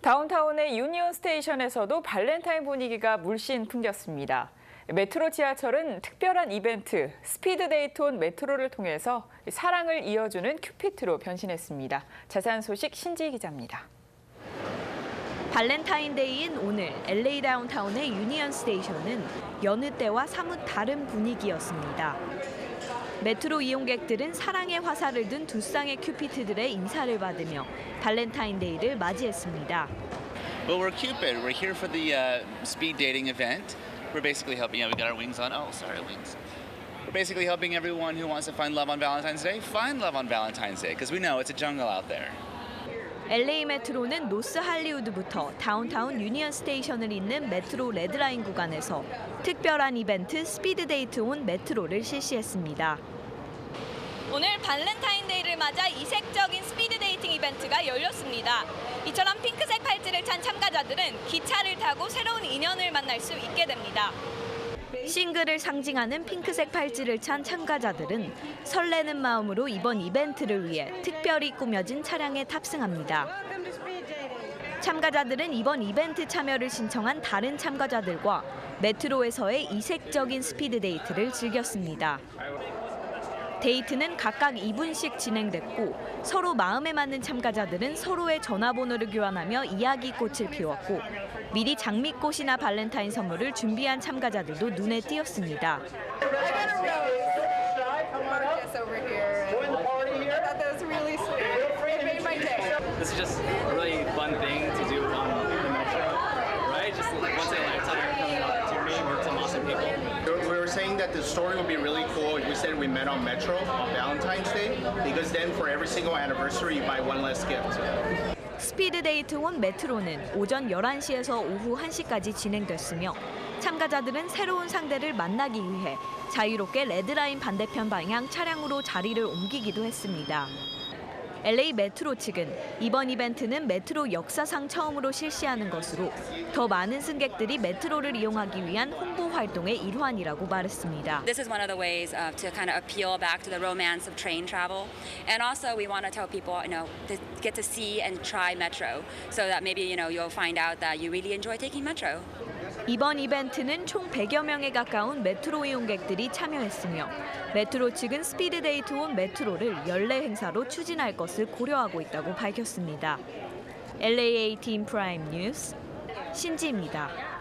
다운타운의 유니온 스테이션에서도 발렌타인 분위기가 물씬 풍겼습니다. 메트로 지하철은 특별한 이벤트 스피드 데이트 온 메트로를 통해서 사랑을 이어주는 큐피트로 변신했습니다. 자세한 소식 신지 기자입니다. 발렌타인데이인 오늘 LA 다운타운의 유니언 스테이션은 여느 때와 사뭇 다른 분위기였습니다. 메트로 이용객들은 사랑의 화살을 든 두 쌍의 큐피트들의 인사를 받으며 발렌타인데이를 맞이했습니다. Well, we're Cupid. We're here for the uh, speed dating event. We're basically helping. Yeah, we got our wings on. Oh, sorry, wings. We're basically helping everyone who wants to find love on Valentine's Day find love on Valentine's Day because we know it's a jungle out there. LA 메트로는 노스 할리우드부터 다운타운 유니언 스테이션을 잇는 메트로 레드라인 구간에서 특별한 이벤트 스피드 데이트 온 메트로를 실시했습니다. 오늘 발렌타인데이를 맞아 이색적인 스피드 데이팅 이벤트가 열렸습니다. 이처럼 핑크색 팔찌를 찬 참가자들은 기차를 타고 새로운 인연을 만날 수 있게 됩니다. 싱글을 상징하는 핑크색 팔찌를 찬 참가자들은 설레는 마음으로 이번 이벤트를 위해 특별히 꾸며진 차량에 탑승합니다. 참가자들은 이번 이벤트 참여를 신청한 다른 참가자들과 메트로에서의 이색적인 스피드 데이트를 즐겼습니다. 데이트는 각각 2분씩 진행됐고 서로 마음에 맞는 참가자들은 서로의 전화번호를 교환하며 이야기꽃을 피웠고 미리 장미꽃이나 발렌타인 선물을 준비한 참가자들도 눈에 띄었습니다 to do on the metro, right? Just like once in a lifetime coming out to meet with some awesome people. We were saying that the story would be really cool if we said we met on Metro on Valentine's Day because then for every single anniversary you buy one less gift. 스피드 데이트 온 메트로는 오전 11시에서 오후 1시까지 진행됐으며 참가자들은 새로운 상대를 만나기 위해 자유롭게 레드라인 반대편 방향 차량으로 자리를 옮기기도 했습니다. LA 메트로 측은 이번 이벤트는 메트로 역사상 처음으로 실시하는 것으로 더 많은 승객들이 메트로를 이용하기 위한 홍보 활동의 일환이라고 말했습니다. This is one of the ways uh, to kind of appeal back to the romance of train travel. And also, we want to tell people, you know, to get to see and try Metro so that maybe, you know, you'll find out that you really enjoy taking Metro. 이번 이벤트는 총 100여 명에 가까운 메트로 이용객들이 참여했으며 메트로 측은 스피드 데이트 온 메트로를 연례 행사로 추진할 것을 고려하고 있다고 밝혔습니다. LAA 팀 프라임 뉴스 신지입니다.